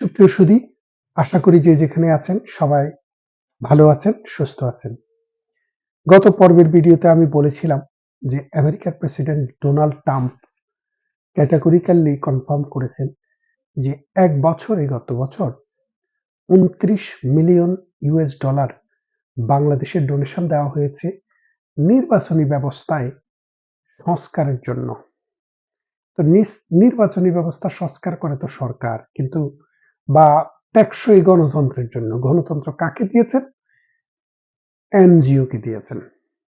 সুপ্রিয় সুদী আশা করি যে যেখানে আছেন সবাই ভালো আছেন, সুস্থ আছেন। গত পর্বের ভিডিওতে আমি বলেছিলাম যে আমেরিকার president Donald Trump categorically confirm করেছেন যে এক বছরে গত বছর উনত্রিশ মিলিয়ন ইউএস ডলার বাংলাদেশের ডোনেশন দেওয়া হয়েছে নির্বাচনী ব্যবস্থায় সংস্কারের জন্য। তো নির্বাচনী ব্যবস্থা সংস্কার করে তো সরকার, কিন্তু বা টেকসই গণতন্ত্রের জন্য। গণতন্ত্র কাকে দিয়েছেন? এনজিও কে দিয়েছেন।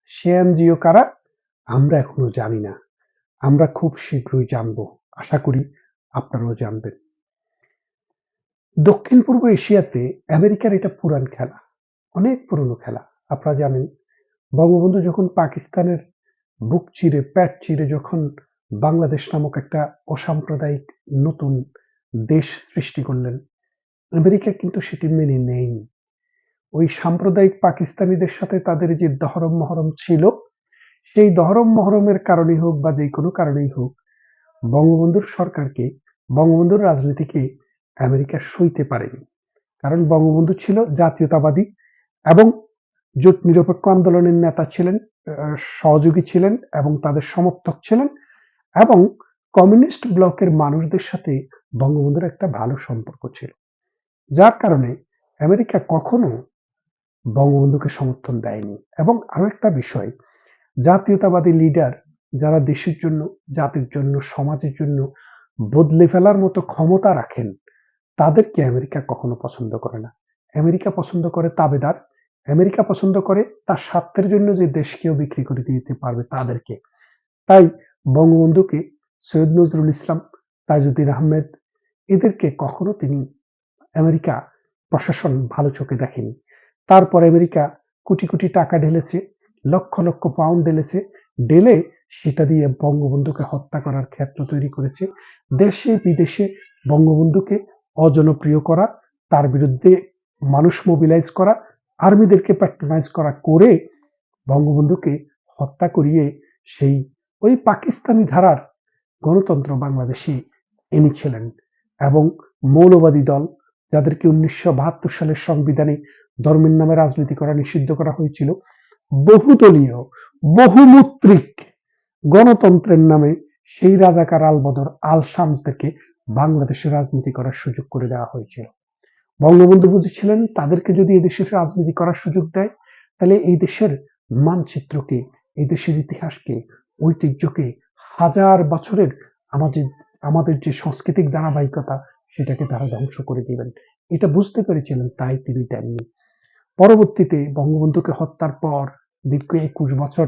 সে এনজিও কারা? আমরা এখনও জানি না। আমরা খুব শীঘ্রই জানব। আশা করি আপনারাও জানবেন। দক্ষিণ পূর্ব এশিয়াতে আমেরিকার এটা পুরান খেলা, অনেক পুরনো খেলা। আপনারা জানেন, বঙ্গবন্ধু যখন পাকিস্তানের বুক চিরে প্যাট চিরে যখন বাংলাদেশ নামক একটা অসাম্প্রদায়িক নতুন দেশ সৃষ্টি করলেন। আমেরিকা কিন্তু সেটি মেনে নেয়নি। ওই সাম্প্রদায়িক পাকিস্তানিদের সাথে তাদের যে দহরম মহরম ছিল, সেই দহরম মহরমের কারণেই হোক বা যে কোনো কারণেই হোক, বঙ্গবন্ধুর সরকারকে, বঙ্গবন্ধুর রাজনীতিকে আমেরিকা সইতে পারেনি। কারণ বঙ্গবন্ধু ছিল জাতীয়তাবাদী এবং জোট নিরপেক্ষ আন্দোলনের নেতা ছিলেন সহযোগী ছিলেন এবং তাদের সমর্থক ছিলেন এবং কমিউনিস্ট ব্লকের মানুষদের সাথে বঙ্গবন্ধুর একটা ভালো সম্পর্ক ছিল। যার কারণে আমেরিকা কখনো বঙ্গবন্ধুকে সমর্থন দেয়নি। এবং আরও একটা বিষয়, জাতীয়তাবাদী লিডার যারা দেশের জন্য, জাতির জন্য, সমাজের জন্য বদলে ফেলার মতো ক্ষমতা রাখেন, তাদেরকে আমেরিকা কখনো পছন্দ করে না। আমেরিকা পছন্দ করে তাবেদার, আমেরিকা পছন্দ করে তার স্বার্থের জন্য যে দেশকেও বিক্রি করে দিতে পারবে তাদেরকে। তাই বঙ্গবন্ধুকে সৈয়দ নজরুল ইসলাম, তাজউদ্দিন আহমেদ, এদেরকে কখনো তিনি আমেরিকা প্রশাসন ভালো চোখে দেখেনি। তারপর আমেরিকা কোটি কোটি টাকা ঢেলেছে, লক্ষ লক্ষ পাউন্ড ঢেলেছে, ঢেলে সেটা দিয়ে বঙ্গবন্ধুকে হত্যা করার ক্ষেত্র তৈরি করেছে। দেশে বিদেশে বঙ্গবন্ধুকে অজনপ্রিয় করা, তার বিরুদ্ধে মানুষ মোবিলাইজ করা, আর্মিদেরকে প্যাট্রোনাইজ করা, করে বঙ্গবন্ধুকে হত্যা করিয়ে সেই ওই পাকিস্তানি ধারার গণতন্ত্র বাংলাদেশে এনেছিলেন এবং মৌলবাদী দল যাদেরকে উনিশশো বাহাত্তর সালের সংবিধানে ধর্মের নামে রাজনীতি করা নিষিদ্ধ করা হয়েছিল, বহুদলীয়, বহুমূত্রিক গণতন্ত্রের নামে সেই রাজাকার আলবদর আল শামসদেরকে বাংলাদেশে রাজনীতি করার সুযোগ করে দেওয়া হয়েছিল। বঙ্গবন্ধু বুঝেছিলেন তাদেরকে যদি এদেশের রাজনীতি করার সুযোগ দেয়, তাহলে এই দেশের মানচিত্রকে, এই দেশের ইতিহাসকে, ঐতিহ্যকে হাজার বছরের আমাদের আমাদের যে সাংস্কৃতিক ধারাবাহিকতা, সেটাকে তারা ধ্বংস করে দিবেন। এটা বুঝতে পেরেছিলেন, তাই তিনি দেননি। পরবর্তীতে বঙ্গবন্ধুকে হত্যার পর দীর্ঘ একুশ বছর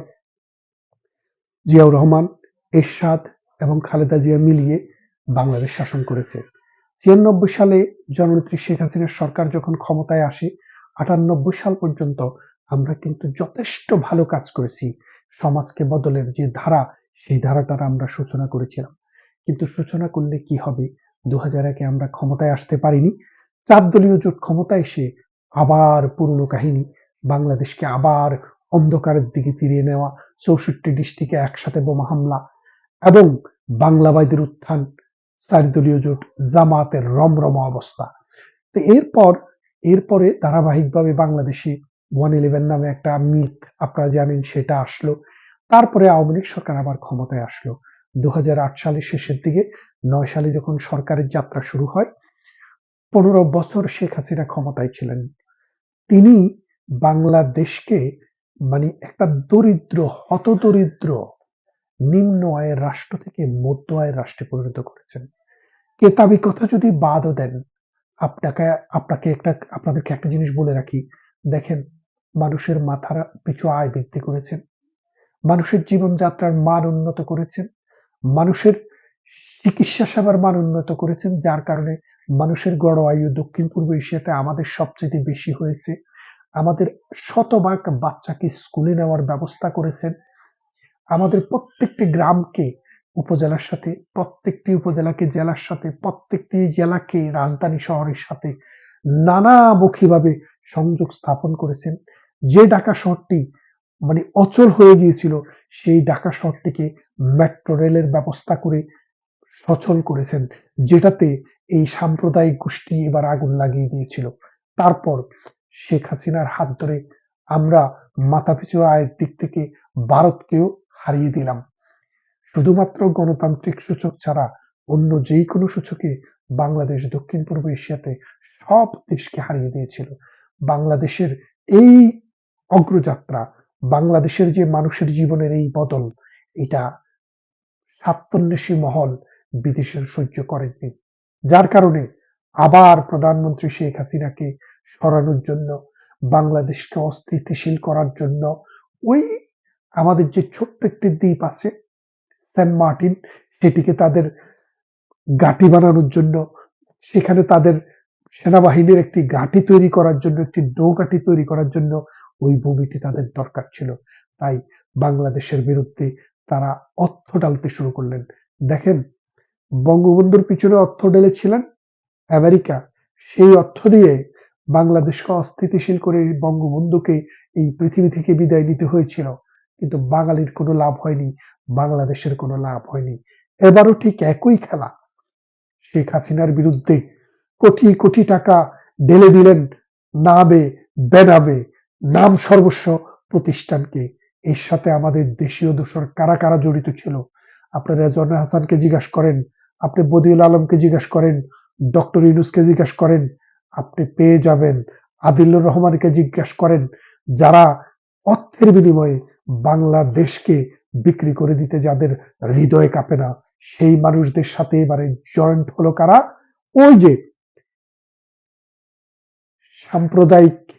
জিয়াউর রহমান, এরশাদ এবং খালেদা জিয়া মিলিয়ে বাংলাদেশ শাসন করেছে। ছিয়ানব্বই সালে জননেত্রী শেখ হাসিনার সরকার যখন ক্ষমতায় আসে, আটানব্বই সাল পর্যন্ত আমরা কিন্তু যথেষ্ট ভালো কাজ করেছি। সমাজকে বদলের যে ধারা সেই ধারাটার আমরা সূচনা করেছিলাম। কিন্তু সূচনা করলে কি হবে? দু হাজার একে আমরা ক্ষমতায় আসতে পারিনি। চার দলীয় জোট ক্ষমতা এসে আবার পুরনো কাহিনী, বাংলাদেশকে আবার অন্ধকারের দিকে ফিরিয়ে নেওয়া, চৌষট্টি ডিস্ট্রিক্টে একসাথে বোমা হামলা এবং বাংলাবাদীর উত্থান চার দলীয় জোট জামাতের রমরম অবস্থা। তো এরপর, এরপরে ধারাবাহিকভাবে বাংলাদেশে ওয়ান ইলেভেন নামে একটা মিথ আপনারা জানেন সেটা আসলো। তারপরে আওয়ামী লীগ সরকার আবার ক্ষমতায় আসলো। দু হাজার আট সালের শেষের দিকে, নয় সালে যখন সরকারের যাত্রা শুরু হয়, পনেরো বছর শেখ হাসিনা ক্ষমতায় ছিলেন। তিনি বাংলাদেশকে মানে একটা দরিদ্র, হতদরিদ্র, নিম্ন আয়ের রাষ্ট্র থেকে মধ্য আয়ের রাষ্ট্রে পরিণত করেছেন। কেতাবি কথা যদি বাদও দেন, আপনাকে আপনাকে একটা, আপনাদেরকে একটা জিনিস বলে রাখি। দেখেন, মানুষের মাথার পিছু আয় বৃদ্ধি করেছেন। মানুষের জীবনযাত্রার মান উন্নত করেছেন, মানুষের চিকিৎসা সেবার মান উন্নত করেছেন, যার কারণে মানুষের গড় আয়ু দক্ষিণ পূর্ব এশিয়াতে আমাদের সবচেয়ে বেশি হয়েছে। আমাদের শতভাগ বাচ্চাকে স্কুলে নেওয়ার ব্যবস্থা করেছেন। আমাদের প্রত্যেকটি গ্রামকে উপজেলার সাথে, প্রত্যেকটি উপজেলাকে জেলার সাথে, প্রত্যেকটি জেলাকে রাজধানী শহরের সাথে নানামুখীভাবে সংযোগ স্থাপন করেছেন। যে ঢাকা শহরটি মানে অচল হয়ে গিয়েছিল সেই ঢাকা শহরটিকে মেট্রো রেলের ব্যবস্থা করে সচল করেছেন, যেটাতে এই সাম্প্রদায়িক গোষ্ঠী এবার আগুন লাগিয়ে দিয়েছিল। তারপর শেখ হাসিনার হাত ধরে আমরা মাথাপিছু আয়ের দিক থেকে ভারতকেও হারিয়ে দিলাম। শুধুমাত্র গণতান্ত্রিক সূচক ছাড়া অন্য যে কোনো সূচকে বাংলাদেশ দক্ষিণ পূর্ব এশিয়াতে সব দেশকে হারিয়ে দিয়েছিল। বাংলাদেশের এই অগ্রযাত্রা বাংলাদেশের যে মানুষের জীবনের এই বদল, এটা স্বার্থন্বেষী মহল বিদেশের সহ্য করেননি। যার কারণে আবার প্রধানমন্ত্রী শেখ হাসিনাকে সরানোর জন্য, বাংলাদেশকে অস্থিতিশীল করার জন্য ওই আমাদের যে ছোট্ট একটি দ্বীপ আছে, সেন্ট মার্টিন, সেটিকে তাদের ঘাঁটি বানানোর জন্য, সেখানে তাদের সেনাবাহিনীর একটি ঘাঁটি তৈরি করার জন্য, একটি নৌঘাঁটি তৈরি করার জন্য ওই ভূমিটি তাদের দরকার ছিল। তাই বাংলাদেশের বিরুদ্ধে তারা অর্থ ডালতে শুরু করলেন। দেখেন, বঙ্গবন্ধুর পিছনে অর্থ ঢেলেছিলেন আমেরিকা। সেই অর্থ দিয়ে বাংলাদেশকে অস্থিতিশীল করে বঙ্গবন্ধুকে এই পৃথিবী থেকে বিদায় নিতে হয়েছিল। কিন্তু বাঙালির কোনো লাভ হয়নি, বাংলাদেশের কোনো লাভ হয়নি। এবারও ঠিক একই খেলা। শেখ হাসিনার বিরুদ্ধে কোটি কোটি টাকা ঢেলে দিলেন নামে বেনামে নাম সর্বস্ব প্রতিষ্ঠানকে। এর সাথে আমাদের দেশীয় দোষর কারা কারা জড়িত ছিল? আপনারা রেজওয়ানা হাসানকে জিজ্ঞাসা করেন, আপনি বদিউল আলমকে জিজ্ঞাসা করেন, ডক্টর ইউনুসকে জিজ্ঞাসা করেন, আপনি পেয়ে যাবেন। আদিলুর রহমানকে জিজ্ঞাসা করেন, যারা অর্থের বিনিময়ে বাংলাদেশকে বিক্রি করে দিতে যাদের হৃদয় কাঁপে না, সেই মানুষদের সাথে এবারে জয়েন্ট হলো কারা? ওই যে সাম্প্রদায়িক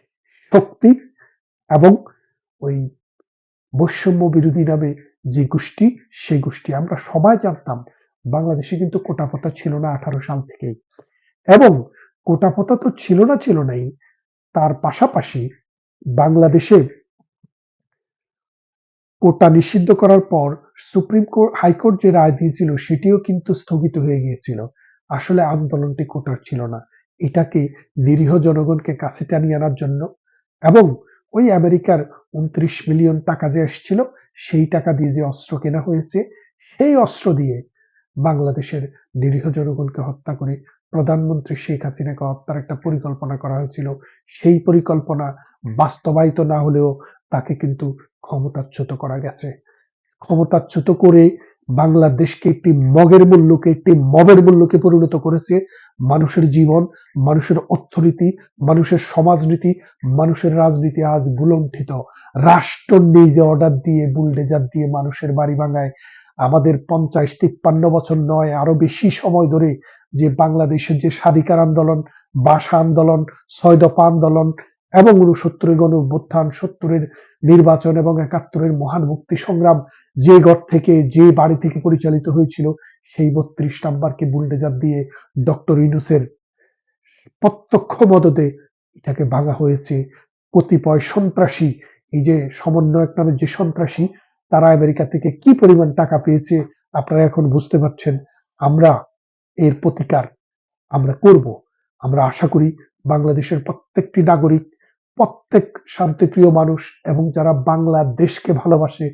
শক্তি এবং ওই বৈষম্য বিরোধী নামে যে গোষ্ঠী, সেই গোষ্ঠী আমরা সবাই জানতাম। বাংলাদেশে কিন্তু কোটাপতা ছিল না আঠারো সাল থেকেই। এবং কোটাপতা তো ছিল না, ছিল নাই। তার পাশাপাশি বাংলাদেশে কোটা নিষিদ্ধ করার পর সুপ্রিম কোর্ট হাইকোর্ট যে রায় দিয়েছিল, সেটিও কিন্তু স্থগিত হয়ে গিয়েছিল। আসলে আন্দোলনটি কোটার ছিল না। এটাকে নিরীহ জনগণকে কাছে টানিয়ে আনার জন্য এবং ওই আমেরিকার উনত্রিশ মিলিয়ন টাকা যে এসছিল, সেই টাকা দিয়ে যে অস্ত্র কেনা হয়েছে, সেই অস্ত্র দিয়ে বাংলাদেশের নিরীহ জনগণকে হত্যা করে প্রধানমন্ত্রী শেখ হাসিনাকে হত্যার একটা পরিকল্পনা করা হয়েছিল। সেই পরিকল্পনা বাস্তবায়িত না হলেও তাকে কিন্তু ক্ষমতাচ্যুত করা গেছে। ক্ষমতাচ্যুত করে বাংলাদেশকে একটি মগের মূল্যকে, একটি মবের মূল্যকে পরিণত করেছে মানুষের জীবন, মানুষের অর্থনীতি, মানুষের সমাজনীতি, মানুষের রাজনীতি আজ বুলণ্ঠিত রাষ্ট্র নিজে অর্ডার দিয়ে বুলডেজার দিয়ে মানুষের বাড়ি ভাঙায়। আমাদের পঞ্চাশ তিপ্পান্ন বছর নয়, আরও বেশি সময় ধরে যে বাংলাদেশের যে স্বাধিকার আন্দোলন ভাষা আন্দোলন, ছয় দফা আন্দোলন এবং উনসত্তরের গণ অভ্যুত্থান সত্তরের নির্বাচন এবং একাত্তরের মহান মুক্তি সংগ্রাম যে ঘর থেকে, যে বাড়ি থেকে পরিচালিত হয়েছিল, সেই বত্রিশ নাম্বারকে বুলডেজার দিয়ে ডক্টর ইনুসের প্রত্যক্ষ মদতে এটাকে ভাঙা হয়েছে। কতিপয় সন্ত্রাসী, এই যে সমন্বয়ক নামে যে সন্ত্রাসী, তারা আমেরিকা থেকে কি পরিমাণ টাকা পেয়েছে, আপনারা এখন বুঝতে পারছেন। আমরা এর প্রতিকার আমরা করব। আমরা আশা করি বাংলাদেশের প্রত্যেকটি নাগরিক প্রত্যেক শান্তিপ্রিয় মানুষ এবং যারা বাংলাদেশকে ভালোবাসে,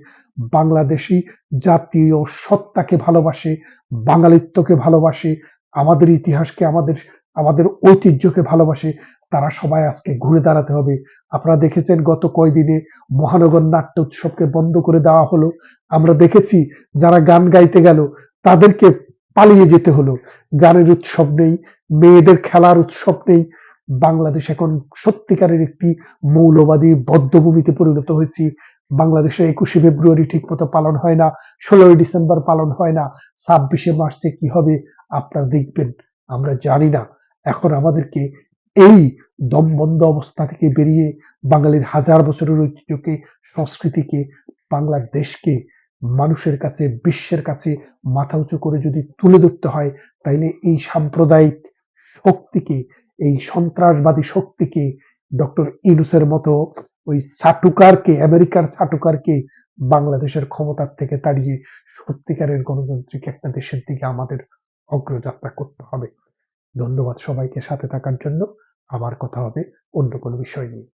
বাংলাদেশি জাতীয় সত্তাকে ভালোবাসে, বাঙালিত্বকে ভালোবাসে, আমাদের ইতিহাসকে, আমাদের আমাদের ঐতিহ্যকে ভালোবাসে, তারা সবাই আজকে ঘুরে দাঁড়াতে হবে। আপনারা দেখেছেন গত কয়দিনে মহানগর নাট্য উৎসবকে বন্ধ করে দেওয়া হলো। আমরা দেখেছি যারা গান গাইতে গেল, তাদেরকে পালিয়ে যেতে হলো। গানের উৎসব নেই, মেয়েদের খেলার উৎসব নেই বাংলাদেশ এখন সত্যিকারের একটি মৌলবাদী বদ্ধভূমিতে পরিণত হয়েছি। বাংলাদেশে একুশে ফেব্রুয়ারি ঠিক মতো পালন হয় না, ষোলোই ডিসেম্বর পালন হয় না, ছাব্বিশে মার্চে কি হবে আপনারা দেখবেন, আমরা জানি না। এখন আমাদেরকে এই দমবন্ধ অবস্থা থেকে বেরিয়ে বাঙালির হাজার বছরের ঐতিহ্যকে, সংস্কৃতিকে বাংলাদেশকে মানুষের কাছে, বিশ্বের কাছে মাথা উঁচু করে যদি তুলে ধরতে হয়, তাইলে এই সাম্প্রদায়িক শক্তিকে এই সন্ত্রাসবাদী শক্তিকে ডক্টর ইনুসের মতো ওই ছাটুকারকে, আমেরিকার ছাটুকারকে বাংলাদেশের ক্ষমতার থেকে তাড়িয়ে সত্যিকারের গণতান্ত্রিক একটা দেশের দিকে আমাদের অগ্রযাত্রা করতে হবে। ধন্যবাদ সবাইকে সাথে থাকার জন্য। আমার কথা হবে অন্য কোনো বিষয় নিয়ে।